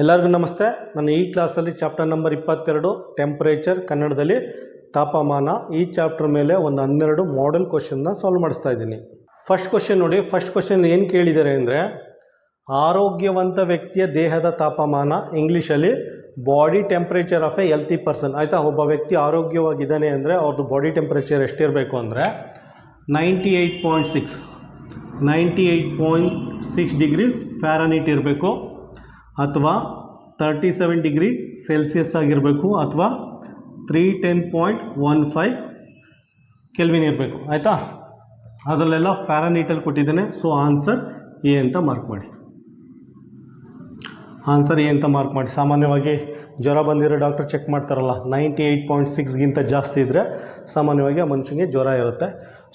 ಎಲ್ಲರಿಗೂ ನಮಸ್ತೆ. ನಾನು ಈ ಕ್ಲಾಸಲ್ಲಿ ಚಾಪ್ಟರ್ ನಂಬರ್ ಇಪ್ಪತ್ತೆರಡು, ಟೆಂಪ್ರೇಚರ್, ಕನ್ನಡದಲ್ಲಿ ತಾಪಮಾನ, ಈ ಚಾಪ್ಟರ್ ಮೇಲೆ ಒಂದು ಹನ್ನೆರಡು ಮಾಡೆಲ್ ಕ್ವಶನ್ನ ಸಾಲ್ವ್ ಮಾಡಿಸ್ತಾ ಇದ್ದೀನಿ. ಫಸ್ಟ್ ಕ್ವಶನ್ ನೋಡಿ ಫಸ್ಟ್ ಕ್ವಶನ್ ಏನು ಕೇಳಿದ್ದಾರೆ ಅಂದರೆ, ಆರೋಗ್ಯವಂತ ವ್ಯಕ್ತಿಯ ದೇಹದ ತಾಪಮಾನ, ಇಂಗ್ಲೀಷಲ್ಲಿ body temperature of a healthy person ಆಯಿತಾ, ಒಬ್ಬ ವ್ಯಕ್ತಿ ಆರೋಗ್ಯವಾಗಿದ್ದಾನೆ ಅಂದರೆ ಅವ್ರದ್ದು ಬಾಡಿ ಟೆಂಪ್ರೇಚರ್ ಎಷ್ಟಿರಬೇಕು ಅಂದರೆ ninety eight point six ninety eight point six degree Fahrenheit ಇರಬೇಕು. ಅಥವಾ ತರ್ಟಿ ಸೆವೆನ್ ಡಿಗ್ರಿ ಸೆಲ್ಸಿಯಸ್ ಆಗಿರಬೇಕು ಅಥವಾ three ten point one five Kelvin ಇರಬೇಕು. ಆಯಿತಾ? ಅದರಲ್ಲೆಲ್ಲ ಫ್ಯಾರನೀಟಲ್ಲಿ ಕೊಟ್ಟಿದ್ದೇನೆ. ಸೊ ಆನ್ಸರ್ ಎ ಅಂತ ಮಾರ್ಕ್ ಮಾಡಿ. ಆನ್ಸರ್ ಎ ಅಂತ ಮಾರ್ಕ್ ಮಾಡಿ. ಸಾಮಾನ್ಯವಾಗಿ ಜ್ವರ ಬಂದಿರೋ ಡಾಕ್ಟರ್ ಚೆಕ್ ಮಾಡ್ತಾರಲ್ಲ ನೈಂಟಿ ಏಯ್ಟ್ ಪಾಯಿಂಟ್ ಸಿಕ್ಸ್ಗಿಂತ ಜಾಸ್ತಿ ಇದ್ದರೆ ಸಾಮಾನ್ಯವಾಗಿ ಆ ಮನುಷ್ಯನಿಗೆ ಜ್ವರ ಇರುತ್ತೆ.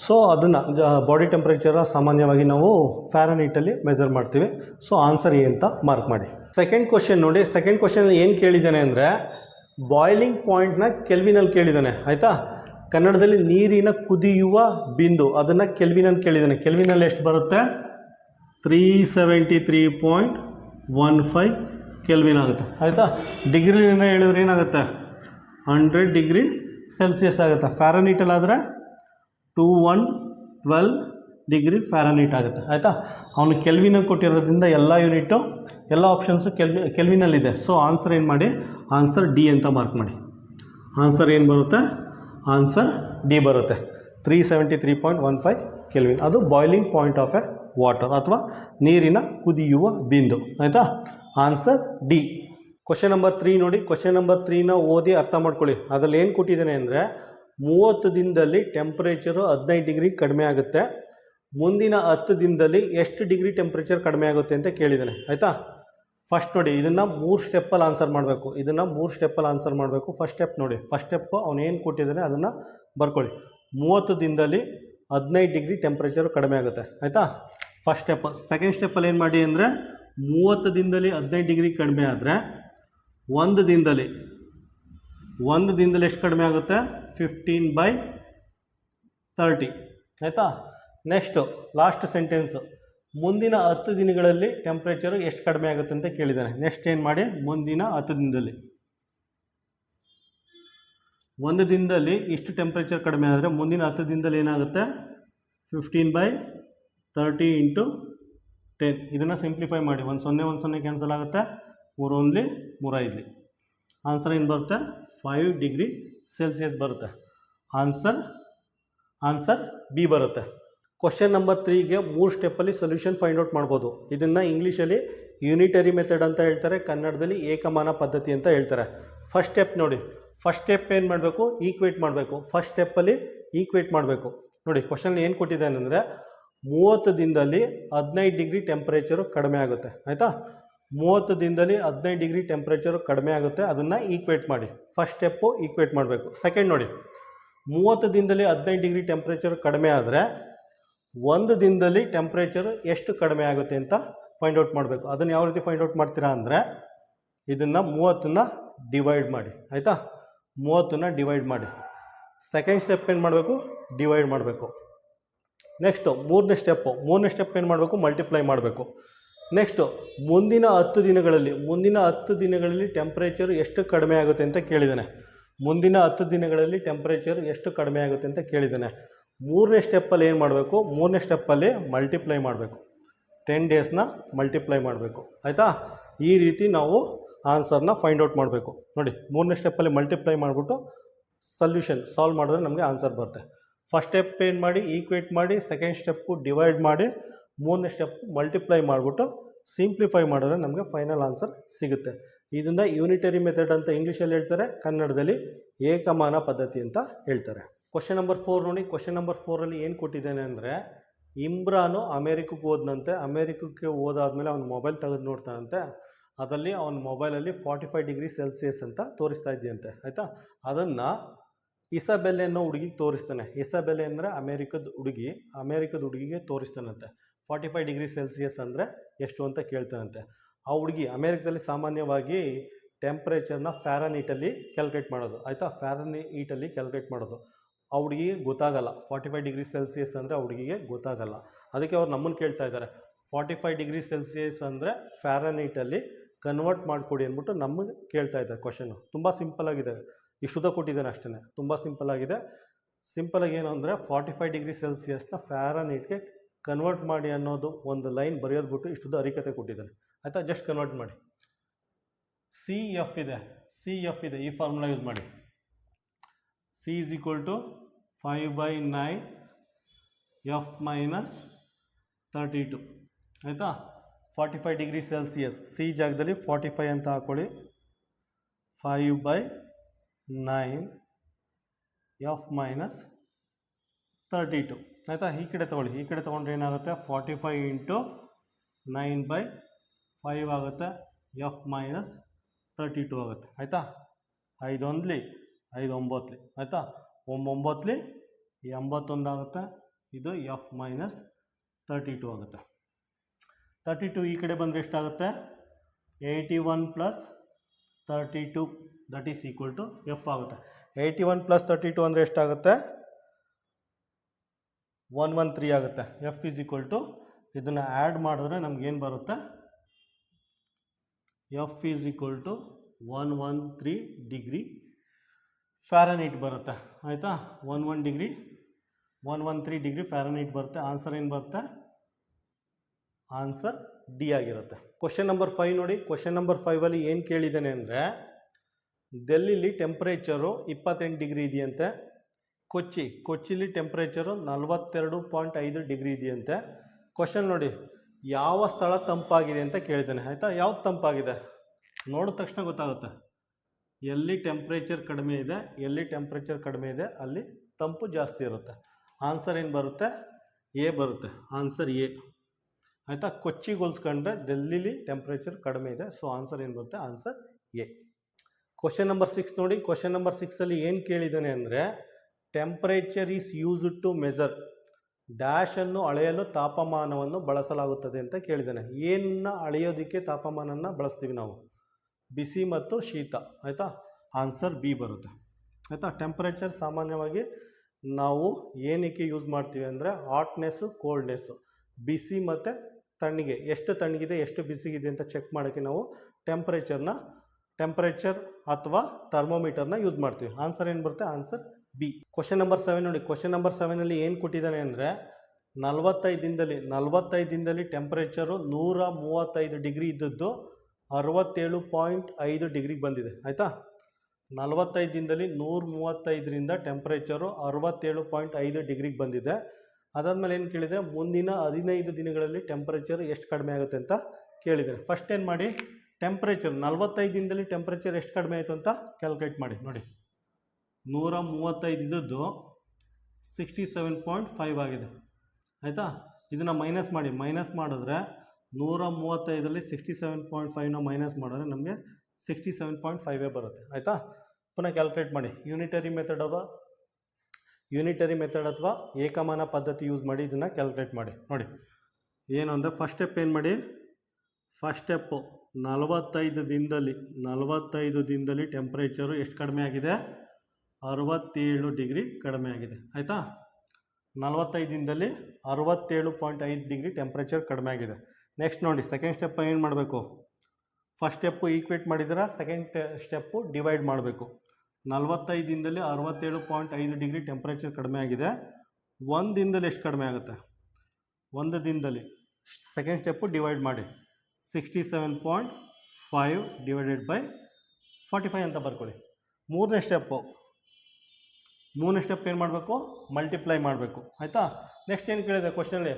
ಸೊ ಅದನ್ನು ಜ ಬಾಡಿ ಟೆಂಪ್ರೇಚರ ಸಾಮಾನ್ಯವಾಗಿ ನಾವು ಫ್ಯಾರನೀಟಲ್ಲಿ ಮೆಜರ್ ಮಾಡ್ತೀವಿ. ಸೊ ಆನ್ಸರ್ ಅಂತ ಮಾರ್ಕ್ ಮಾಡಿ. ಸೆಕೆಂಡ್ ಕ್ವಶನ್ ನೋಡಿ ಸೆಕೆಂಡ್ ಕ್ವಶನ್ ಏನು ಕೇಳಿದ್ದಾನೆ ಅಂದರೆ ಬಾಯ್ಲಿಂಗ್ ಪಾಯಿಂಟ್ನ ಕೆಲ್ವಿನಲ್ಲಿ ಕೇಳಿದ್ದಾನೆ, ಆಯಿತಾ? ಕನ್ನಡದಲ್ಲಿ ನೀರಿನ ಕುದಿಯುವ ಬಿಂದು, ಅದನ್ನು ಕೆಲ್ವಿನಲ್ಲಿ ಕೇಳಿದ್ದಾನೆ. ಕೆಲ್ವಿನಲ್ಲಿ ಎಷ್ಟು ಬರುತ್ತೆ? Three seventy three point one five Kelvin ಆಗುತ್ತೆ. ಆಯಿತಾ? ಡಿಗ್ರಿಲಿಂದ ಹೇಳಿದ್ರೆ ಏನಾಗುತ್ತೆ? ಹಂಡ್ರೆಡ್ ಡಿಗ್ರಿ ಸೆಲ್ಸಿಯಸ್ ಆಗುತ್ತೆ. ಫ್ಯಾರನೀಟಲ್ ಆದರೆ two one twelve degree Fahrenheit ಆಗುತ್ತೆ. ಆಯಿತಾ? ಅವನು ಕೆಲ್ವಿನಲ್ಲಿ ಕೊಟ್ಟಿರೋದ್ರಿಂದ ಎಲ್ಲ ಯೂನಿಟು ಎಲ್ಲ ಆಪ್ಷನ್ಸು ಕೆಲ್ವಿ ಕೆಲ್ವಿನಲ್ಲಿದೆ ಸೊ ಆನ್ಸರ್ ಏನು ಮಾಡಿ? ಆನ್ಸರ್ ಡಿ ಅಂತ ಮಾರ್ಕ್ ಮಾಡಿ. ಆನ್ಸರ್ ಏನು ಬರುತ್ತೆ? ಆನ್ಸರ್ ಡಿ ಬರುತ್ತೆ. Three seventy three point one five Kelvin. ಅದು boiling point of a water ಅಥವಾ ನೀರಿನ ಕುದಿಯುವ ಬಿಂದು. ಆಯಿತಾ? Answer D question number three ನೋಡಿ. ಕ್ವಶನ್ ನಂಬರ್ ತ್ರೀನ ಓದಿ ಅರ್ಥ ಮಾಡ್ಕೊಳ್ಳಿ. ಅದರಲ್ಲಿ ಏನು ಕೊಟ್ಟಿದ್ದಾನೆ ಅಂದರೆ, ಮೂವತ್ತು ದಿನದಲ್ಲಿ ಟೆಂಪ್ರೇಚರು ಹದಿನೈದು ಡಿಗ್ರಿ ಕಡಿಮೆ ಆಗುತ್ತೆ. ಮುಂದಿನ ಹತ್ತು ದಿನದಲ್ಲಿ ಎಷ್ಟು ಡಿಗ್ರಿ ಟೆಂಪ್ರೇಚರ್ ಕಡಿಮೆ ಆಗುತ್ತೆ ಅಂತ ಕೇಳಿದ್ದಾನೆ. ಆಯಿತಾ? ಫಸ್ಟ್ ನೋಡಿ, ಇದನ್ನು ಮೂರು ಸ್ಟೆಪ್ಪಲ್ಲಿ ಆನ್ಸರ್ ಮಾಡಬೇಕು. ಇದನ್ನು ಮೂರು ಸ್ಟೆಪ್ಪಲ್ಲಿ ಆನ್ಸರ್ ಮಾಡಬೇಕು. ಫಸ್ಟ್ ಸ್ಟೆಪ್ ನೋಡಿ. ಫಸ್ಟ್ ಸ್ಟೆಪ್ ಏನು ಕೊಟ್ಟಿದ್ದಾನೆ ಅದನ್ನು ಬರ್ಕೊಳ್ಳಿ. ಮೂವತ್ತು ದಿನದಲ್ಲಿ ಹದಿನೈದು ಡಿಗ್ರಿ ಟೆಂಪ್ರೇಚರು ಕಡಿಮೆ ಆಗುತ್ತೆ, ಆಯಿತಾ? ಫಸ್ಟ್ ಸ್ಟೆಪ್ ಸೆಕೆಂಡ್ ಸ್ಟೆಪ್ಪಲ್ಲಿ ಏನು ಮಾಡಿ ಅಂದರೆ ಮೂವತ್ತು ದಿನದಲ್ಲಿ ಹದಿನೈದು ಡಿಗ್ರಿ ಕಡಿಮೆ ಆದರೆ ಒಂದು ದಿನದಲ್ಲಿ ಒಂದು ದಿನದಲ್ಲಿ ಎಷ್ಟು ಕಡಿಮೆ ಆಗುತ್ತೆ? ಫಿಫ್ಟೀನ್ ಬೈ ತರ್ಟಿ ಆಯಿತಾ? ನೆಕ್ಸ್ಟು ಲಾಸ್ಟ್ ಸೆಂಟೆನ್ಸು ಮುಂದಿನ ಹತ್ತು ದಿನಗಳಲ್ಲಿ ಟೆಂಪ್ರೇಚರು ಎಷ್ಟು ಕಡಿಮೆ ಆಗುತ್ತೆ ಅಂತ ಕೇಳಿದ್ದಾನೆ. ನೆಕ್ಸ್ಟ್ ಏನು ಮಾಡಿ? ಮುಂದಿನ ಹತ್ತು ದಿನದಲ್ಲಿ. ಒಂದು ದಿನದಲ್ಲಿ ಇಷ್ಟು ಟೆಂಪ್ರೇಚರ್ ಕಡಿಮೆ ಆದರೆ ಮುಂದಿನ ಹತ್ತು ದಿನದಲ್ಲಿ ಏನಾಗುತ್ತೆ? Fifteen by thirty into ten ಇದನ್ನು ಸಿಂಪ್ಲಿಫೈ ಮಾಡಿ. ಒಂದು ಸೊನ್ನೆ ಒಂದು ಸೊನ್ನೆ ಕ್ಯಾನ್ಸಲ್ ಆಗುತ್ತೆ. ಮೂರು ಒಂದ್ಲಿ ಮೂರೈದ್ಲಿ. ಆನ್ಸರ್ ಏನು ಬರುತ್ತೆ? ಫೈವ್ ಡಿಗ್ರಿ ಸೆಲ್ಸಿಯಸ್ ಬರುತ್ತೆ. ಆನ್ಸರ್ ಆನ್ಸರ್ ಬಿ ಬರುತ್ತೆ. ಕ್ವಶನ್ ನಂಬರ್ ತ್ರೀಗೆ ಮೂರು ಸ್ಟೆಪ್ಪಲ್ಲಿ ಸೊಲ್ಯೂಷನ್ ಫೈಂಡ್ ಔಟ್ ಮಾಡ್ಬೋದು. ಇದನ್ನು ಇಂಗ್ಲೀಷಲ್ಲಿ ಯೂನಿಟರಿ ಮೆಥಡ್ ಅಂತ ಹೇಳ್ತಾರೆ. ಕನ್ನಡದಲ್ಲಿ ಏಕಮಾನ ಪದ್ಧತಿ ಅಂತ ಹೇಳ್ತಾರೆ. ಫಸ್ಟ್ ಸ್ಟೆಪ್ ನೋಡಿ. ಫಸ್ಟ್ ಸ್ಟೆಪ್ ಏನು ಮಾಡಬೇಕು? ಈಕ್ವೇಟ್ ಮಾಡಬೇಕು. ಫಸ್ಟ್ ಸ್ಟೆಪ್ಪಲ್ಲಿ ಈಕ್ವೇಟ್ ಮಾಡಬೇಕು. ನೋಡಿ ಕ್ವಶನ್ ಏನು ಕೊಟ್ಟಿದ್ದಾನೆ ಅಂದರೆ ಮೂವತ್ತು ದಿನದಲ್ಲಿ ಹದಿನೈದು ಡಿಗ್ರಿ ಟೆಂಪ್ರೇಚರು ಕಡಿಮೆ ಆಗುತ್ತೆ. ಆಯಿತಾ? ಮೂವತ್ತು ದಿನದಲ್ಲಿ ಹದಿನೈದು ಡಿಗ್ರಿ ಟೆಂಪ್ರೇಚರು ಕಡಿಮೆ ಆಗುತ್ತೆ. ಅದನ್ನು ಈಕ್ವೇಟ್ ಮಾಡಿ. ಫಸ್ಟ್ ಸ್ಟೆಪ್ಪು ಈಕ್ವೇಟ್ ಮಾಡಬೇಕು. ಸೆಕೆಂಡ್ ನೋಡಿ, ಮೂವತ್ತು ದಿನದಲ್ಲಿ ಹದಿನೈದು ಡಿಗ್ರಿ ಟೆಂಪ್ರೇಚರ್ ಕಡಿಮೆ ಆದರೆ, ಒಂದು ದಿನದಲ್ಲಿ ಟೆಂಪ್ರೇಚರ್ ಎಷ್ಟು ಕಡಿಮೆ ಆಗುತ್ತೆ ಅಂತ ಫೈಂಡ್ ಔಟ್ ಮಾಡಬೇಕು. ಅದನ್ನು ಯಾವ ರೀತಿ ಫೈಂಡ್ ಔಟ್ ಮಾಡ್ತೀರಾ ಅಂದರೆ, ಇದನ್ನು ಮೂವತ್ತನ್ನು ಡಿವೈಡ್ ಮಾಡಿ. ಆಯಿತಾ? ಮೂವತ್ತನ್ನು ಡಿವೈಡ್ ಮಾಡಿ. ಸೆಕೆಂಡ್ ಸ್ಟೆಪ್ ಏನು ಮಾಡಬೇಕು? ಡಿವೈಡ್ ಮಾಡಬೇಕು. ನೆಕ್ಸ್ಟು ಮೂರನೇ ಸ್ಟೆಪ್ಪು ಮೂರನೇ ಸ್ಟೆಪ್ ಏನು ಮಾಡಬೇಕು? ಮಲ್ಟಿಪ್ಲೈ ಮಾಡಬೇಕು. ನೆಕ್ಸ್ಟು ಮುಂದಿನ ಹತ್ತು ದಿನಗಳಲ್ಲಿ, ಮುಂದಿನ ಹತ್ತು ದಿನಗಳಲ್ಲಿ ಟೆಂಪ್ರೇಚರ್ ಎಷ್ಟು ಕಡಿಮೆ ಆಗುತ್ತೆ ಅಂತ ಕೇಳಿದ್ದಾನೆ. ಮುಂದಿನ ಹತ್ತು ದಿನಗಳಲ್ಲಿ ಟೆಂಪ್ರೇಚರ್ ಎಷ್ಟು ಕಡಿಮೆ ಆಗುತ್ತೆ ಅಂತ ಕೇಳಿದ್ದಾನೆ. ಮೂರನೇ ಸ್ಟೆಪ್ಪಲ್ಲಿ ಏನು ಮಾಡಬೇಕು? ಮೂರನೇ ಸ್ಟೆಪ್ಪಲ್ಲಿ ಮಲ್ಟಿಪ್ಲೈ ಮಾಡಬೇಕು. ಟೆನ್ ಡೇಸ್ನ ಮಲ್ಟಿಪ್ಲೈ ಮಾಡಬೇಕು. ಆಯಿತಾ? ಈ ರೀತಿ ನಾವು ಆನ್ಸರ್ನ ಫೈಂಡ್ ಔಟ್ ಮಾಡಬೇಕು. ನೋಡಿ, ಮೂರನೇ ಸ್ಟೆಪ್ಪಲ್ಲಿ ಮಲ್ಟಿಪ್ಲೈ ಮಾಡಿಬಿಟ್ಟು ಸೊಲ್ಯೂಷನ್ ಸಾಲ್ವ್ ಮಾಡಿದ್ರೆ ನಮಗೆ ಆನ್ಸರ್ ಬರುತ್ತೆ. ಫಸ್ಟ್ ಸ್ಟೆಪ್ ಏನು ಮಾಡಿ ಈಕ್ವೇಟ್ ಮಾಡಿ ಸೆಕೆಂಡ್ ಸ್ಟೆಪ್ಪು ಡಿವೈಡ್ ಮಾಡಿ, ಮೂರನೇ ಸ್ಟೆಪ್ ಮಲ್ಟಿಪ್ಲೈ ಮಾಡಿಬಿಟ್ಟು ಸಿಂಪ್ಲಿಫೈ ಮಾಡಿದ್ರೆ ನಮಗೆ ಫೈನಲ್ ಆನ್ಸರ್ ಸಿಗುತ್ತೆ. ಇದನ್ನು ಯೂನಿಟರಿ ಮೆಥಡ್ ಅಂತ ಇಂಗ್ಲೀಷಲ್ಲಿ ಹೇಳ್ತಾರೆ, ಕನ್ನಡದಲ್ಲಿ ಏಕಮಾನ ಪದ್ಧತಿ ಅಂತ ಹೇಳ್ತಾರೆ. ಕ್ವಶನ್ ನಂಬರ್ ಫೋರ್ ನೋಡಿ ಕ್ವಶನ್ ನಂಬರ್ ಫೋರಲ್ಲಿ ಏನು ಕೊಟ್ಟಿದ್ದೇನೆ ಅಂದರೆ, ಇಮ್ರಾನು ಅಮೇರಿಕಕ್ಕೆ ಹೋದ್ನಂತೆ. ಅಮೇರಿಕಕ್ಕೆ ಹೋದಾದ್ಮೇಲೆ ಅವನು ಮೊಬೈಲ್ ತೆಗೆದು ನೋಡ್ತಾನಂತೆ. ಅದರಲ್ಲಿ ಅವನ ಮೊಬೈಲಲ್ಲಿ ಫಾರ್ಟಿ ಫೈವ್ ಡಿಗ್ರಿ ಸೆಲ್ಸಿಯಸ್ ಅಂತ ತೋರಿಸ್ತಾ ಇದೆಯಂತೆ, ಆಯಿತಾ? ಅದನ್ನು ಇಸಬೆಲೆ ಅನ್ನೋ ಹುಡುಗಿಗೆ ತೋರಿಸ್ತಾನೆ. ಇಸಬೆಲೆ ಅಂದರೆ ಅಮೇರಿಕದ ಹುಡುಗಿ, ಅಮೇರಿಕದ ಹುಡುಗಿಗೆ ತೋರಿಸ್ತಾನಂತೆ. ಫಾರ್ಟಿ ಫೈವ್ ಡಿಗ್ರಿ ಸೆಲ್ಸಿಯಸ್ ಅಂದರೆ ಎಷ್ಟು ಅಂತ ಕೇಳ್ತಾನಂತೆ. ಆ ಹುಡುಗಿ ಅಮೇರಿಕದಲ್ಲಿ ಸಾಮಾನ್ಯವಾಗಿ ಟೆಂಪ್ರೇಚರ್ನ ಫ್ಯಾರನೀಟಲ್ಲಿ ಕ್ಯಾಲ್ಕುಲೇಟ್ ಮಾಡೋದು, ಆಯಿತಾ? ಫ್ಯಾರನೀಟಲ್ಲಿ ಕ್ಯಾಲ್ಕುಲೇಟ್ ಮಾಡೋದು. ಆ ಹುಡುಗಿಗೆ ಗೊತ್ತಾಗಲ್ಲ. ಫಾರ್ಟಿ ಫೈವ್ ಡಿಗ್ರಿ ಸೆಲ್ಸಿಯಸ್ ಅಂದರೆ ಆ ಹುಡುಗಿಗೆ ಗೊತ್ತಾಗಲ್ಲ. ಅದಕ್ಕೆ ಅವ್ರು ನಮ್ಮನ್ನು ಕೇಳ್ತಾ ಇದ್ದಾರೆ. ಫಾರ್ಟಿ ಫೈವ್ ಡಿಗ್ರಿ ಸೆಲ್ಸಿಯಸ್ ಅಂದರೆ ಫ್ಯಾರನೀಟಲ್ಲಿ ಕನ್ವರ್ಟ್ ಮಾಡಿಕೊಡಿ ಅಂದ್ಬಿಟ್ಟು ನಮಗೆ ಕೇಳ್ತಾ ಇದ್ದಾರೆ ಕ್ವಶನು ತುಂಬ ಸಿಂಪಲ್ ಆಗಿದೆ. ಇಷ್ಟುದ ಕೊಟ್ಟಿದ್ದೇನೆ ಅಷ್ಟೇ. ತುಂಬ ಸಿಂಪಲ್ ಆಗಿದೆ. ಸಿಂಪಲಾಗಿ ಏನು ಅಂದರೆ ಫಾರ್ಟಿ ಫೈವ್ ಡಿಗ್ರಿ ಸೆಲ್ಸಿಯಸ್ನ ಫ್ಯಾರನೀಟ್ಗೆ ಕನ್ವರ್ಟ್ ಮಾಡಿ ಅನ್ನೋದು ಒಂದು ಲೈನ್ ಬರೆಯೋದು ಬಿಟ್ಟು ಇಷ್ಟುದ ಅರಿಕತೆ ಕೊಟ್ಟಿದ್ದಾನೆ. ಆಯಿತಾ? ಜಸ್ಟ್ ಕನ್ವರ್ಟ್ ಮಾಡಿ. ಸಿ ಎಫ್ ಇದೆ. ಸಿ ಎಫ್ ಇದೆ. ಈ ಫಾರ್ಮುಲಾ ಯೂಸ್ ಮಾಡಿ. C is equal to five by nine F minus thirty two ಆಯಿತಾ? Forty five degree Celsius C ಜಾಗದಲ್ಲಿ ಫಾರ್ಟಿ ಫೈವ್ ಅಂತ ಹಾಕೊಳ್ಳಿ. Five by nine F minus thirty two ಆಯಿತಾ? ಈ ಕಡೆ ತೊಗೊಳ್ಳಿ. ಈ ಕಡೆ ತೊಗೊಂಡ್ರೆ ಏನಾಗುತ್ತೆ? Forty five into nine by five ಆಗುತ್ತೆ. ಎಫ್ ಮೈನಸ್ ತರ್ಟಿ ಟು ಆಗುತ್ತೆ. ಆಯಿತಾ? ಐದೊಂದ್ಲಿ ಐದು ಒಂಬತ್ತಲಿ ಆಯಿತಾ? ಒಂಬೊಂಬತ್ತಲಿ ಎಂಬತ್ತೊಂದು ಆಗುತ್ತೆ. ಇದು ಎಫ್ ಮೈನಸ್ ತರ್ಟಿ ಟು ಆಗುತ್ತೆ. ತರ್ಟಿ ಟು ಈ ಕಡೆ ಬಂದರೆ ಎಷ್ಟಾಗುತ್ತೆ? Eighty one plus thirty two that is equal to F ಆಗುತ್ತೆ. Eighty one plus thirty two ಅಂದರೆ ಎಷ್ಟಾಗುತ್ತೆ? ಒನ್ ಒನ್ ತ್ರೀ ಆಗುತ್ತೆ. ಎಫ್ ಈಸ್ ಈಕ್ವಲ್ ಟು ಇದನ್ನು ಆ್ಯಡ್ ಮಾಡಿದ್ರೆ ನಮಗೇನು ಬರುತ್ತೆ? F is equal to one one three degree Fahrenheit ಬರುತ್ತೆ. ಆಯಿತಾ? One one degree, one one three degree Fahrenheit ಬರುತ್ತೆ. ಆನ್ಸರ್ ಏನು ಬರುತ್ತೆ? ಆನ್ಸರ್ ಡಿ ಆಗಿರುತ್ತೆ. ಕ್ವಶನ್ ನಂಬರ್ ಫೈವ್ ನೋಡಿ ಕ್ವಶನ್ ನಂಬರ್ ಫೈವಲ್ಲಿ ಏನು ಕೇಳಿದ್ದಾನೆ ಅಂದರೆ ಡೆಲ್ಲಿಲಿ ಟೆಂಪ್ರೇಚರು ಇಪ್ಪತ್ತೆಂಟು ಡಿಗ್ರಿ ಇದೆಯಂತೆ, ಕೊಚ್ಚಿ, ಕೊಚ್ಚಿಲಿ ಟೆಂಪ್ರೇಚರು ನಲವತ್ತೆರಡು ಪಾಯಿಂಟ್ ಐದು ಡಿಗ್ರಿ ಇದೆಯಂತೆ. ಕ್ವಶನ್ ನೋಡಿ, ಯಾವ ಸ್ಥಳ ತಂಪಾಗಿದೆ ಅಂತ ಕೇಳಿದ್ದಾನೆ. ಆಯಿತಾ? ಯಾವ್ದು ತಂಪಾಗಿದೆ? ನೋಡಿದ ತಕ್ಷಣ ಗೊತ್ತಾಗುತ್ತೆ. ಎಲ್ಲಿ ಟೆಂಪ್ರೇಚರ್ ಕಡಿಮೆ ಇದೆ, ಎಲ್ಲಿ ಟೆಂಪ್ರೇಚರ್ ಕಡಿಮೆ ಇದೆ, ಅಲ್ಲಿ ತಂಪು ಜಾಸ್ತಿ ಇರುತ್ತೆ. ಆನ್ಸರ್ ಏನು ಬರುತ್ತೆ? ಎ ಬರುತ್ತೆ. ಆನ್ಸರ್ ಎ ಆಯಿತಾ? ಕೊಚ್ಚಿಗೆ ಹೋಲ್ಸ್ಕೊಂಡ್ರೆ ಡೆಲ್ಲಿಲಿ ಟೆಂಪ್ರೇಚರ್ ಕಡಿಮೆ ಇದೆ. ಸೊ ಆನ್ಸರ್ ಏನು ಬರುತ್ತೆ? Answer A question number six ನೋಡಿ. ಕ್ವಶನ್ ನಂಬರ್ ಸಿಕ್ಸಲ್ಲಿ ಏನು ಕೇಳಿದ್ದಾನೆ ಅಂದರೆ temperature is used to measure ಡ್ಯಾಶನ್ನು ಅಳೆಯಲು ತಾಪಮಾನವನ್ನು ಬಳಸಲಾಗುತ್ತದೆ ಅಂತ ಕೇಳಿದ್ದಾನೆ. ಏನನ್ನ ಅಳೆಯೋದಕ್ಕೆ ತಾಪಮಾನನ ಬಳಸ್ತೀವಿ ನಾವು? ಬಿಸಿ ಮತ್ತು ಶೀತ. ಆಯಿತಾ? ಆನ್ಸರ್ ಬಿ ಬರುತ್ತೆ. ಆಯಿತಾ? ಟೆಂಪ್ರೇಚರ್ ಸಾಮಾನ್ಯವಾಗಿ ನಾವು ಏನಕ್ಕೆ ಯೂಸ್ ಮಾಡ್ತೀವಿ ಅಂದರೆ ಹಾಟ್ನೆಸ್ಸು ಕೋಲ್ಡ್ನೆಸ್ಸು ಬಿಸಿ ಮತ್ತು ತಣ್ಣಗೆ, ಎಷ್ಟು ತಣ್ಣಗಿದೆ, ಎಷ್ಟು ಬಿಸಿಗಿದೆ ಅಂತ ಚೆಕ್ ಮಾಡೋಕ್ಕೆ ನಾವು ಟೆಂಪ್ರೇಚರ್ನ ಟೆಂಪ್ರೇಚರ್ ಅಥವಾ ಥರ್ಮೋಮೀಟರ್ನ ಯೂಸ್ ಮಾಡ್ತೀವಿ. ಆನ್ಸರ್ ಏನು ಬರುತ್ತೆ? Answer B question number seven ನೋಡಿ. ಕ್ವಶನ್ ನಂಬರ್ ಸೆವೆನಲ್ಲಿ ಏನು ಕೊಟ್ಟಿದ್ದಾನೆ ಅಂದರೆ, ನಲವತ್ತೈದು ದಿನದಲ್ಲಿ ನಲವತ್ತೈದು ದಿನದಲ್ಲಿ ಟೆಂಪ್ರೇಚರು ನೂರ ಮೂವತ್ತೈದು ಡಿಗ್ರಿ ಇದ್ದದ್ದು ಅರವತ್ತೇಳು ಪಾಯಿಂಟ್ ಐದು ಡಿಗ್ರಿಗೆ ಬಂದಿದೆ. ಆಯಿತಾ? ನಲವತ್ತೈದು ದಿನದಲ್ಲಿ ನೂರ ಮೂವತ್ತೈದರಿಂದ ಟೆಂಪ್ರೇಚರು ಅರವತ್ತೇಳು ಪಾಯಿಂಟ್ ಐದು ಡಿಗ್ರಿಗೆ ಬಂದಿದೆ. ಅದಾದಮೇಲೆ ಏನು ಕೇಳಿದರೆ ಮುಂದಿನ ಹದಿನೈದು ದಿನಗಳಲ್ಲಿ ಟೆಂಪ್ರೇಚರ್ ಎಷ್ಟು ಕಡಿಮೆ ಆಗುತ್ತೆ ಅಂತ ಕೇಳಿದ್ದಾರೆ ಫಸ್ಟ್ ಏನು ಮಾಡಿ? ಟೆಂಪ್ರೇಚರ್ ನಲವತ್ತೈದು ದಿನದಲ್ಲಿ ಟೆಂಪ್ರೇಚರ್ ಎಷ್ಟು ಕಡಿಮೆ ಆಯಿತು ಅಂತ ಕ್ಯಾಲ್ಕುಲೇಟ್ ಮಾಡಿ. ನೋಡಿ. ನೂರ ಮೂವತ್ತೈದು ಇದ್ದದ್ದು ಸಿಕ್ಸ್ಟಿ ಸೆವೆನ್ ಪಾಯಿಂಟ್ ಫೈವ್ ಆಗಿದೆ. ಆಯಿತಾ? ಇದನ್ನು ಮೈನಸ್ ಮಾಡಿ. ಮೈನಸ್ ಮಾಡಿದ್ರೆ ನೂರ ಮೂವತ್ತೈದರಲ್ಲಿ ಸಿಕ್ಸ್ಟಿ ಸೆವೆನ್ ಪಾಯಿಂಟ್ ಫೈವ್ನ ಮೈನಸ್ ಮಾಡಿದ್ರೆ ನಮಗೆ ಸಿಕ್ಸ್ಟಿ ಸೆವೆನ್ ಪಾಯಿಂಟ್ ಫೈವೇ ಬರುತ್ತೆ. ಆಯಿತಾ? ಪುನಃ ಕ್ಯಾಲ್ಕುಲೇಟ್ ಮಾಡಿ. ಯೂನಿಟರಿ ಮೆಥಡ್ ಅಥವಾ ಯೂನಿಟರಿ ಮೆಥಡ್ ಅಥವಾ ಏಕಮಾನ ಪದ್ಧತಿ ಯೂಸ್ ಮಾಡಿ, ಇದನ್ನು ಕ್ಯಾಲ್ಕುಲೇಟ್ ಮಾಡಿ. ನೋಡಿ, ಏನು ಅಂದರೆ ಫಸ್ಟ್ ಸ್ಟೆಪ್ ಏನು ಮಾಡಿ? ಫಸ್ಟ್ ಸ್ಟೆಪ್ಪು ನಲವತ್ತೈದು ದಿನದಲ್ಲಿ ನಲವತ್ತೈದು ದಿನದಲ್ಲಿ ಟೆಂಪ್ರೇಚರು ಎಷ್ಟು ಕಡಿಮೆ ಆಗಿದೆ? ಅರವತ್ತೇಳು ಡಿಗ್ರಿ ಕಡಿಮೆ ಆಗಿದೆ. ಆಯಿತಾ? ನಲವತ್ತೈದು ದಿನದಲ್ಲಿ ಅರವತ್ತೇಳು ಪಾಯಿಂಟ್ ಐದು ಡಿಗ್ರಿ ಟೆಂಪ್ರೇಚರ್ ಕಡಿಮೆ ಆಗಿದೆ. ನೆಕ್ಸ್ಟ್ ನೋಡಿ ಸೆಕೆಂಡ್ ಸ್ಟೆಪ್ ಏನು ಮಾಡಬೇಕು? ಫಸ್ಟ್ ಸ್ಟೆಪ್ಪು ಈಕ್ವೇಟ್ ಮಾಡಿದ್ರೆ ಸೆಕೆಂಡ್ ಸ್ಟೆಪ್ಪು ಡಿವೈಡ್ ಮಾಡಬೇಕು. ನಲವತ್ತೈದು ದಿನದಲ್ಲಿ ಅರವತ್ತೇಳು ಪಾಯಿಂಟ್ ಐದು ಡಿಗ್ರಿ ಟೆಂಪ್ರೇಚರ್ ಕಡಿಮೆ ಆಗಿದೆ. ಒಂದು ದಿನದಲ್ಲಿ ಎಷ್ಟು ಕಡಿಮೆ ಆಗುತ್ತೆ? ಒಂದು ದಿನದಲ್ಲಿ ಸೆಕೆಂಡ್ ಸ್ಟೆಪ್ಪು ಡಿವೈಡ್ ಮಾಡಿ. Sixty seven point five divided by forty five ಅಂತ ಬರ್ಕೊಳ್ಳಿ. ಮೂರನೇ ಸ್ಟೆಪ್ಪು. ಮೂರನೇ ಸ್ಟೆಪ್ ಏನು ಮಾಡಬೇಕು? ಮಲ್ಟಿಪ್ಲೈ ಮಾಡಬೇಕು. ಆಯಿತಾ? ನೆಕ್ಸ್ಟ್ ಏನು ಕೇಳಿದೆ? ಕ್ವಶನಲ್ಲಿ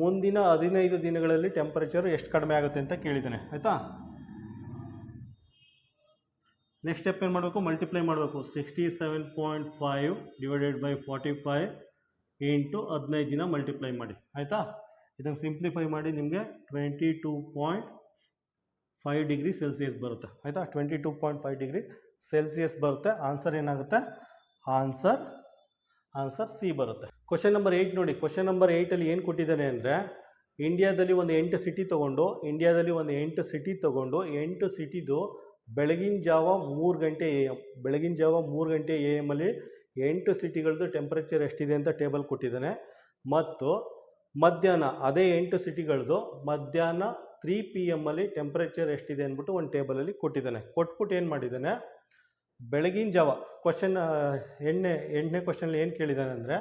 ಮುಂದಿನ ಹದಿನೈದು ದಿನಗಳಲ್ಲಿ ಟೆಂಪರೇಚರ್ ಎಷ್ಟು ಕಡಿಮೆ ಆಗುತ್ತೆ ಅಂತ ಕೇಳಿದ್ದೇನೆ. ಆಯಿತಾ? ನೆಕ್ಸ್ಟ್ ಸ್ಟೆಪ್ ಏನು ಮಾಡಬೇಕು? ಮಲ್ಟಿಪ್ಲೈ ಮಾಡಬೇಕು. Sixty seven point five divided by forty five into ಹದಿನೈದು ದಿನ ಮಲ್ಟಿಪ್ಲೈ ಮಾಡಿ. ಆಯಿತಾ? ಇದನ್ನು ಸಿಂಪ್ಲಿಫೈ ಮಾಡಿ ನಿಮಗೆ twenty two point five degree Celsius ಬರುತ್ತೆ. ಆಯಿತಾ? Twenty two point five degree Celsius ಬರುತ್ತೆ. ಆನ್ಸರ್ ಏನಾಗುತ್ತೆ? ಆನ್ಸರ್ ಆನ್ಸರ್ ಸಿ ಬರುತ್ತೆ. ಕ್ವಶನ್ ನಂಬರ್ ಏಯ್ಟ್ ನೋಡಿ. ಕ್ವಶನ್ ನಂಬರ್ ಏಯ್ಟಲ್ಲಿ ಏನು ಕೊಟ್ಟಿದ್ದಾನೆ ಅಂದರೆ ಇಂಡಿಯಾದಲ್ಲಿ ಒಂದು ಎಂಟು ಸಿಟಿ ತೊಗೊಂಡು ಇಂಡಿಯಾದಲ್ಲಿ ಒಂದು ಎಂಟು ಸಿಟಿ ತೊಗೊಂಡು, ಎಂಟು ಸಿಟಿದು ಬೆಳಗಿನ ಜಾವ ಮೂರು ಗಂಟೆ ಎ ಎಂ ಬೆಳಗಿನ ಜಾವ ಮೂರು ಗಂಟೆ ಎ ಎಮ್ಮಲ್ಲಿ ಎಂಟು ಸಿಟಿಗಳದ್ದು ಟೆಂಪ್ರೇಚರ್ ಎಷ್ಟಿದೆ ಅಂತ ಟೇಬಲ್ ಕೊಟ್ಟಿದ್ದಾನೆ. ಮತ್ತು ಮಧ್ಯಾಹ್ನ ಅದೇ ಎಂಟು ಸಿಟಿಗಳದ್ದು ಮಧ್ಯಾಹ್ನ ತ್ರೀ ಪಿ ಎಮ್ಮಲ್ಲಿ ಟೆಂಪ್ರೇಚರ್ ಎಷ್ಟಿದೆ ಅಂದ್ಬಿಟ್ಟು ಒಂದು ಟೇಬಲಲ್ಲಿ ಕೊಟ್ಟಿದ್ದಾನೆ. ಕೊಟ್ಬಿಟ್ಟು ಏನು ಮಾಡಿದ್ದಾನೆ? ಬೆಳಗಿನ ಜಾವ ಕ್ವಶನ್ ಎಣ್ಣೆ ಎಂಟನೇ ಕ್ವಶನಲ್ಲಿ ಏನು ಕೇಳಿದ್ದಾನೆ ಅಂದರೆ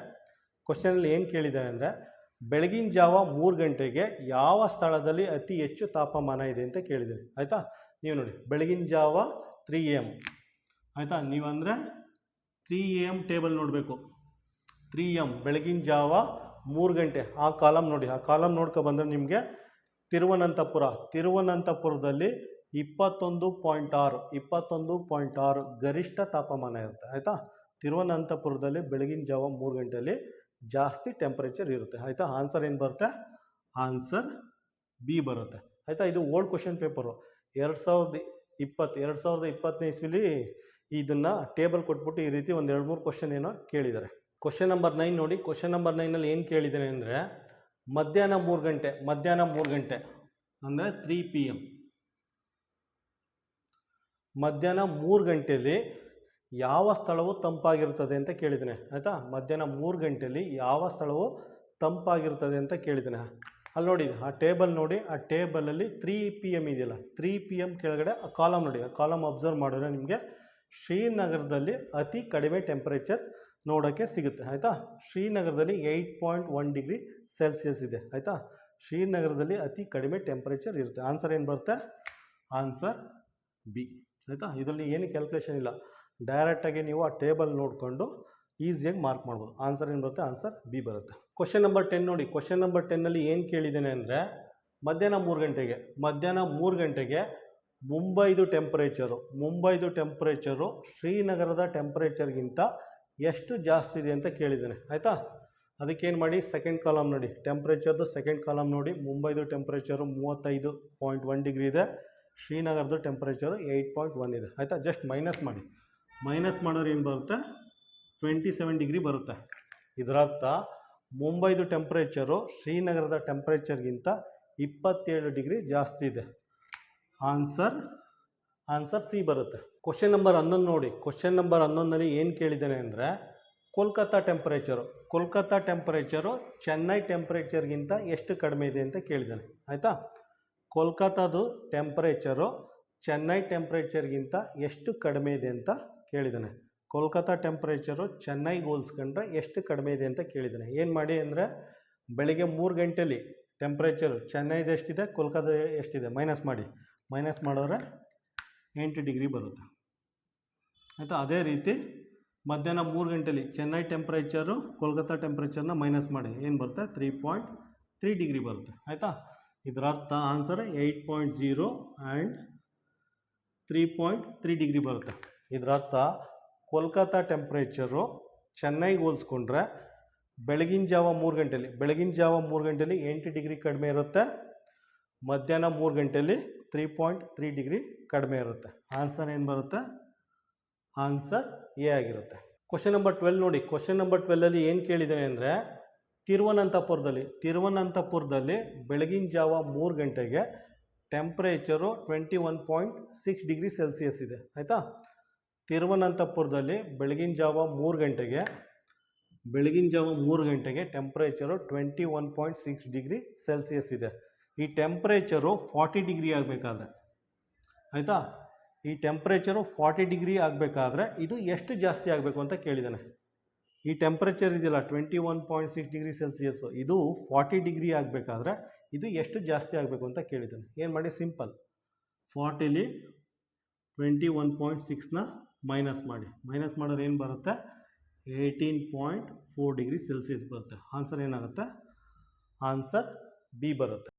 ಕ್ವಶನಲ್ಲಿ ಏನು ಕೇಳಿದ್ದಾನೆ ಅಂದರೆ, ಬೆಳಗಿನ ಜಾವ ಮೂರು ಗಂಟೆಗೆ ಯಾವ ಸ್ಥಳದಲ್ಲಿ ಅತಿ ಹೆಚ್ಚು ತಾಪಮಾನ ಇದೆ ಅಂತ ಕೇಳಿದ್ದಾನೆ. ಆಯಿತಾ? ನೀವು ನೋಡಿ, ಬೆಳಗಿನ ಜಾವ ತ್ರೀ ಎ ಎಂ ಆಯಿತಾ? ನೀವಂದರೆ ತ್ರೀ ಎ ಎಂ ಟೇಬಲ್ ನೋಡಬೇಕು. ತ್ರೀ ಎಂ ಬೆಳಗಿನ ಜಾವ ಮೂರು ಗಂಟೆ. ಆ ಕಾಲಮ್ ನೋಡಿ, ಆ ಕಾಲಮ್ ನೋಡ್ಕೊ ಬಂದರೆ ನಿಮಗೆ ತಿರುವನಂತಪುರ, ತಿರುವನಂತಪುರದಲ್ಲಿ ಇಪ್ಪತ್ತೊಂದು ಪಾಯಿಂಟ್ ಆರು, ಇಪ್ಪತ್ತೊಂದು ಪಾಯಿಂಟ್ ಆರು ಗರಿಷ್ಠ ತಾಪಮಾನ ಇರುತ್ತೆ. ಆಯಿತಾ? ತಿರುವನಂತಪುರದಲ್ಲಿ ಬೆಳಗಿನ ಜಾವ ಮೂರು ಗಂಟೆಯಲ್ಲಿ ಜಾಸ್ತಿ ಟೆಂಪ್ರೇಚರ್ ಇರುತ್ತೆ. ಆಯಿತಾ? ಆನ್ಸರ್ ಏನು ಬರುತ್ತೆ? ಆನ್ಸರ್ ಬಿ ಬರುತ್ತೆ. ಆಯಿತಾ? ಇದು ಓಲ್ಡ್ ಕ್ವಶನ್ ಪೇಪರು ಎರಡು ಸಾವಿರದ ಇಪ್ಪತ್ತು ಎರಡು ಸಾವಿರದ ಇಪ್ಪತ್ತನೇ ಇಸ್ವಿಲಿ ಇದನ್ನು ಟೇಬಲ್ ಕೊಟ್ಬಿಟ್ಟು ಈ ರೀತಿ ಒಂದು ಎರಡು, ಮೂರು ಕ್ವಶನ್ ಏನೋ ಕೇಳಿದ್ದಾರೆ. ಕ್ವಶನ್ ನಂಬರ್ ನೈನ್ ನೋಡಿ. ಕ್ವಶನ್ ನಂಬರ್ ನೈನಲ್ಲಿ ಏನು ಕೇಳಿದ್ದಾರೆ ಅಂದರೆ, ಮಧ್ಯಾಹ್ನ ಮೂರು ಗಂಟೆ, ಮಧ್ಯಾಹ್ನ ಮೂರು ಗಂಟೆ ಅಂದರೆ ತ್ರೀ ಪಿ ಎಂ ಮಧ್ಯಾಹ್ನ ಮೂರು ಗಂಟೆಯಲ್ಲಿ ಯಾವ ಸ್ಥಳವು ತಂಪಾಗಿರುತ್ತದೆ ಅಂತ ಕೇಳಿದ್ದೇನೆ. ಆಯಿತಾ? ಮಧ್ಯಾಹ್ನ ಮೂರು ಗಂಟೆಯಲ್ಲಿ ಯಾವ ಸ್ಥಳವು ತಂಪಾಗಿರುತ್ತದೆ ಅಂತ ಕೇಳಿದ್ದಾನೆ. ಅಲ್ಲಿ ನೋಡಿ, ಆ ಟೇಬಲ್ ನೋಡಿ, ಆ ಟೇಬಲಲ್ಲಿ ತ್ರೀ ಪಿ ಎಂ ಇದೆಯಲ್ಲ ತ್ರೀ ಪಿ ಎಂ ಕೆಳಗಡೆ ಆ ಕಾಲಮ್ ನೋಡಿ, ಆ ಕಾಲಮ್ ಅಬ್ಸರ್ವ್ ಮಾಡಿದ್ರೆ ನಿಮಗೆ ಶ್ರೀನಗರದಲ್ಲಿ ಅತಿ ಕಡಿಮೆ ಟೆಂಪರೇಚರ್ ನೋಡೋಕ್ಕೆ ಸಿಗುತ್ತೆ, ಆಯಿತಾ? ಶ್ರೀನಗರದಲ್ಲಿ eight point one degree Celsius ಇದೆ, ಆಯಿತಾ? ಶ್ರೀನಗರದಲ್ಲಿ ಅತಿ ಕಡಿಮೆ ಟೆಂಪರೇಚರ್ ಇರುತ್ತೆ. ಆನ್ಸರ್ ಏನು ಬರುತ್ತೆ? ಆನ್ಸರ್ ಬಿ ಆಯಿತಾ? ಇದರಲ್ಲಿ ಏನು ಕ್ಯಾಲ್ಕುಲೇಷನ್ ಇಲ್ಲ. ಡೈರೆಕ್ಟಾಗಿ ನೀವು ಆ ಟೇಬಲ್ ನೋಡಿಕೊಂಡು ಈಸಿಯಾಗಿ ಮಾರ್ಕ್ ಮಾಡ್ಬೋದು. ಆನ್ಸರ್ ಏನು ಬರುತ್ತೆ? ಆನ್ಸರ್ ಬಿ ಬರುತ್ತೆ. ಕ್ವಶನ್ ನಂಬರ್ ಟೆನ್ ನೋಡಿ. ಕ್ವಶನ್ ನಂಬರ್ ಟೆನ್ನಲ್ಲಿ ಏನು ಕೇಳಿದ್ದೇನೆ ಅಂದರೆ, ಮಧ್ಯಾಹ್ನ ಮೂರು ಗಂಟೆಗೆ, ಮಧ್ಯಾಹ್ನ ಮೂರು ಗಂಟೆಗೆ ಮುಂಬೈದು ಟೆಂಪ್ರೇಚರು ಮುಂಬೈದು ಟೆಂಪ್ರೇಚರು ಶ್ರೀನಗರದ ಟೆಂಪ್ರೇಚರ್ಗಿಂತ ಎಷ್ಟು ಜಾಸ್ತಿ ಇದೆ ಅಂತ ಕೇಳಿದ್ದೇನೆ. ಆಯಿತಾ? ಅದಕ್ಕೇನು ಮಾಡಿ ಸೆಕೆಂಡ್ ಕಾಲಮ್ ನೋಡಿ. ಟೆಂಪ್ರೇಚರ್ದು ಸೆಕೆಂಡ್ ಕಾಲಮ್ ನೋಡಿ. ಮುಂಬೈದು ಟೆಂಪ್ರೇಚರು ಮೂವತ್ತೈದು ಪಾಯಿಂಟ್ ಒನ್ ಡಿಗ್ರಿ ಇದೆ. ಶ್ರೀನಗರದ್ದು ಟೆಂಪ್ರೇಚರು ಏಯ್ಟ್ ಪಾಯಿಂಟ್ ಒನ್ ಇದೆ. ಆಯಿತಾ? ಜಸ್ಟ್ ಮೈನಸ್ ಮಾಡಿ. ಮೈನಸ್ ಮಾಡೋರು ಏನು ಬರುತ್ತೆ? ಟ್ವೆಂಟಿ ಸೆವೆನ್ ಡಿಗ್ರಿ ಬರುತ್ತೆ. ಇದರರ್ಥ ಮುಂಬೈದು ಟೆಂಪ್ರೇಚರು ಶ್ರೀನಗರದ ಟೆಂಪ್ರೇಚರ್ಗಿಂತ ಇಪ್ಪತ್ತೇಳು ಡಿಗ್ರಿ ಜಾಸ್ತಿ ಇದೆ. ಆನ್ಸರ್ ಆನ್ಸರ್ ಸಿ ಬರುತ್ತೆ. ಕ್ವಶನ್ ನಂಬರ್ ಹನ್ನೊಂದು ನೋಡಿ. ಕ್ವಶನ್ ನಂಬರ್ ಹನ್ನೊಂದರಲ್ಲಿ ಏನು ಕೇಳಿದ್ದೇನೆ ಅಂದರೆ, ಕೋಲ್ಕತ್ತಾ ಟೆಂಪ್ರೇಚರು ಕೋಲ್ಕತ್ತಾ ಟೆಂಪ್ರೇಚರು ಚೆನ್ನೈ ಟೆಂಪ್ರೇಚರ್ಗಿಂತ ಎಷ್ಟು ಕಡಿಮೆ ಇದೆ ಅಂತ ಕೇಳಿದ್ದಾನೆ. ಆಯಿತಾ? ಕೋಲ್ಕತ್ತಾದು ಟೆಂಪ್ರೇಚರು ಚೆನ್ನೈ ಟೆಂಪ್ರೇಚರ್ಗಿಂತ ಎಷ್ಟು ಕಡಿಮೆ ಇದೆ ಅಂತ ಕೇಳಿದ್ದಾನೆ. ಕೋಲ್ಕತ್ತಾ ಟೆಂಪ್ರೇಚರು ಚೆನ್ನೈಗೆ ಹೋಲಿಸ್ಕೊಂಡ್ರೆ ಎಷ್ಟು ಕಡಿಮೆ ಇದೆ ಅಂತ ಕೇಳಿದ್ದಾನೆ. ಏನು ಮಾಡಿ ಅಂದರೆ ಬೆಳಿಗ್ಗೆ ಮೂರು ಗಂಟೆಲಿ ಟೆಂಪ್ರೇಚರು ಚೆನ್ನೈದು ಎಷ್ಟಿದೆ, ಕೋಲ್ಕತ್ತಾ ಎಷ್ಟಿದೆ? ಮೈನಸ್ ಮಾಡಿ. ಮೈನಸ್ ಮಾಡಿದ್ರೆ ಎಂಟು ಡಿಗ್ರಿ ಬರುತ್ತೆ. ಆಯಿತಾ? ಅದೇ ರೀತಿ ಮಧ್ಯಾಹ್ನ ಮೂರು ಗಂಟೆಲಿ ಚೆನ್ನೈ ಟೆಂಪ್ರೇಚರು ಕೋಲ್ಕತ್ತಾ ಟೆಂಪ್ರೇಚರ್ನ ಮೈನಸ್ ಮಾಡಿ. ಏನು ಬರುತ್ತೆ? ತ್ರೀ ಪಾಯಿಂಟ್ ತ್ರೀ ಡಿಗ್ರಿ ಬರುತ್ತೆ. ಆಯಿತಾ? ಇದರ ಅರ್ಥ answer eight point zero and three point three degree ಬರುತ್ತೆ. ಇದರ ಅರ್ಥ ಕೋಲ್ಕತ್ತಾ ಟೆಂಪ್ರೇಚರು ಚೆನ್ನೈಗೆ ಹೋಲಿಸ್ಕೊಂಡ್ರೆ ಬೆಳಗಿನ ಜಾವ ಮೂರು ಗಂಟೆಲಿ, ಬೆಳಗಿನ ಜಾವ ಮೂರು ಗಂಟೆಲಿ ಎಂಟು ಡಿಗ್ರಿ ಕಡಿಮೆ ಇರುತ್ತೆ. ಮಧ್ಯಾಹ್ನ ಮೂರು ಗಂಟೆಲಿ ತ್ರೀ ಪಾಯಿಂಟ್ ತ್ರೀ ಡಿಗ್ರಿ ಕಡಿಮೆ ಇರುತ್ತೆ. ಆನ್ಸರ್ ಏನು ಬರುತ್ತೆ? ಆನ್ಸರ್ ಎ ಆಗಿರುತ್ತೆ. ಕ್ವಶನ್ ನಂಬರ್ ಟ್ವೆಲ್ ನೋಡಿ. ಕ್ವಶನ್ ನಂಬರ್ ಟ್ವೆಲ್ಲಲ್ಲಿ ಏನು ಕೇಳಿದ್ದೇನೆ ಅಂದರೆ, ತಿರುವನಂತಪುರದಲ್ಲಿ ತಿರುವನಂತಪುರದಲ್ಲಿ ಬೆಳಗಿನ ಜಾವ ಮೂರು ಗಂಟೆಗೆ temperature twenty one point six degree Celsius ಇದೆ. ಆಯಿತಾ? ತಿರುವನಂತಪುರದಲ್ಲಿ ಬೆಳಗಿನ ಜಾವ ಮೂರು ಗಂಟೆಗೆ, ಬೆಳಗಿನ ಜಾವ ಮೂರು ಗಂಟೆಗೆ temperature twenty one point six degree Celsius ಇದೆ. ಈ ಟೆಂಪ್ರೇಚರು ಫಾರ್ಟಿ ಡಿಗ್ರಿ ಆಗಬೇಕಾದ್ರೆ, ಆಯಿತಾ? ಈ ಟೆಂಪ್ರೇಚರು ಫಾರ್ಟಿ ಡಿಗ್ರಿ ಆಗಬೇಕಾದ್ರೆ ಇದು ಎಷ್ಟು ಜಾಸ್ತಿ ಆಗಬೇಕು ಅಂತ ಕೇಳಿದ್ದಾನೆ. ಈ ಟೆಂಪ್ರೇಚರ್ ಇದೆಯಲ್ಲ twenty one point six degree Celsius ಇದು ಫಾರ್ಟಿ ಡಿಗ್ರಿ ಆಗಬೇಕಾದ್ರೆ ಇದು ಎಷ್ಟು ಜಾಸ್ತಿ ಆಗಬೇಕು ಅಂತ ಕೇಳಿದ್ದಾನೆ. ಏನು ಮಾಡಿ? ಸಿಂಪಲ್ ಫಾರ್ಟಿಲಿ ಟ್ವೆಂಟಿ ಒನ್ ಪಾಯಿಂಟ್ ಸಿಕ್ಸ್ನ ಮೈನಸ್ ಮಾಡಿ. ಮೈನಸ್ ಮಾಡಿದ್ರೆ ಏನು ಬರುತ್ತೆ? Eighteen point four degree Celsius ಬರುತ್ತೆ. ಆನ್ಸರ್ ಏನಾಗುತ್ತೆ? ಆನ್ಸರ್ ಬಿ ಬರುತ್ತೆ.